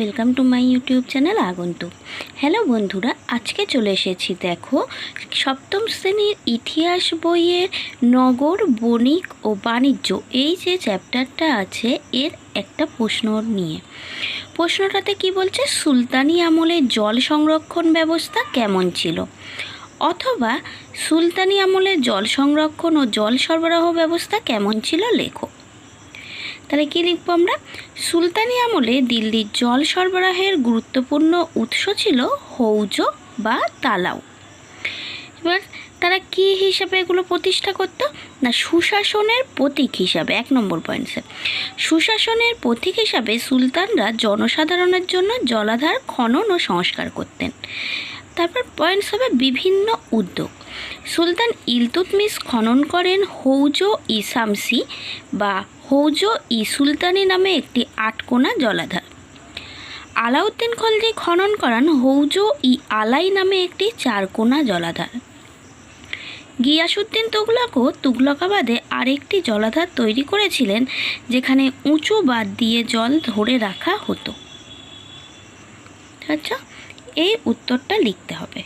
Welcome to my YouTube channel আগন্তুক hello বন্ধুরা, আজকে চলে এসেছি দেখো সপ্তম শ্রেণির ইতিহাস বইয়ের নগর, বণিক ও বাণিজ্য। এই যে চ্যাপ্টারটা আছে, এর একটা প্রশ্ন নিয়ে। প্রশ্নটাতে কি বলছে, সুলতানি আমলে জল সংরক্ষণ ব্যবস্থা কেমন ছিল? অথবা, সুলতানি আমলে জল সংরক্ষণ ও জল সরবরাহ ব্যবস্থা কেমন ছিল, লেখো। তাহলে কী লিখব আমরা। সুলতানি আমলে দিল্লির জল সরবরাহের গুরুত্বপূর্ণ উৎস ছিল হৌজ বা তালাও। এবার তারা কী হিসাবে এগুলো প্রতিষ্ঠা করতো? না, সুশাসনের প্রতীক হিসাবে, এক নম্বর পয়েন্টসে সুশাসনের প্রতীক হিসাবে সুলতানরা জনসাধারণের জন্য জলাধার খনন ও সংস্কার করতেন। তারপর পয়েন্টস হবে বিভিন্ন উদ্যোগ। সুলতান ইলতুতমিশ খনন করেন হৌজ ই বা হৌজ ই সুলতানি নামে একটি আটকোনা জলাধার। আলাউদ্দিন খলজি খনন করান হৌজ ই আলাই নামে একটি চারকোনা জলাধার। গিয়াসুদ্দিন তুগলকও তুগলকাবাদে আরেকটি জলাধার তৈরি করেছিলেন, যেখানে উঁচু বাদ দিয়ে জল ধরে রাখা হতো। আচ্ছা এই উত্তরটা লিখতে হবে।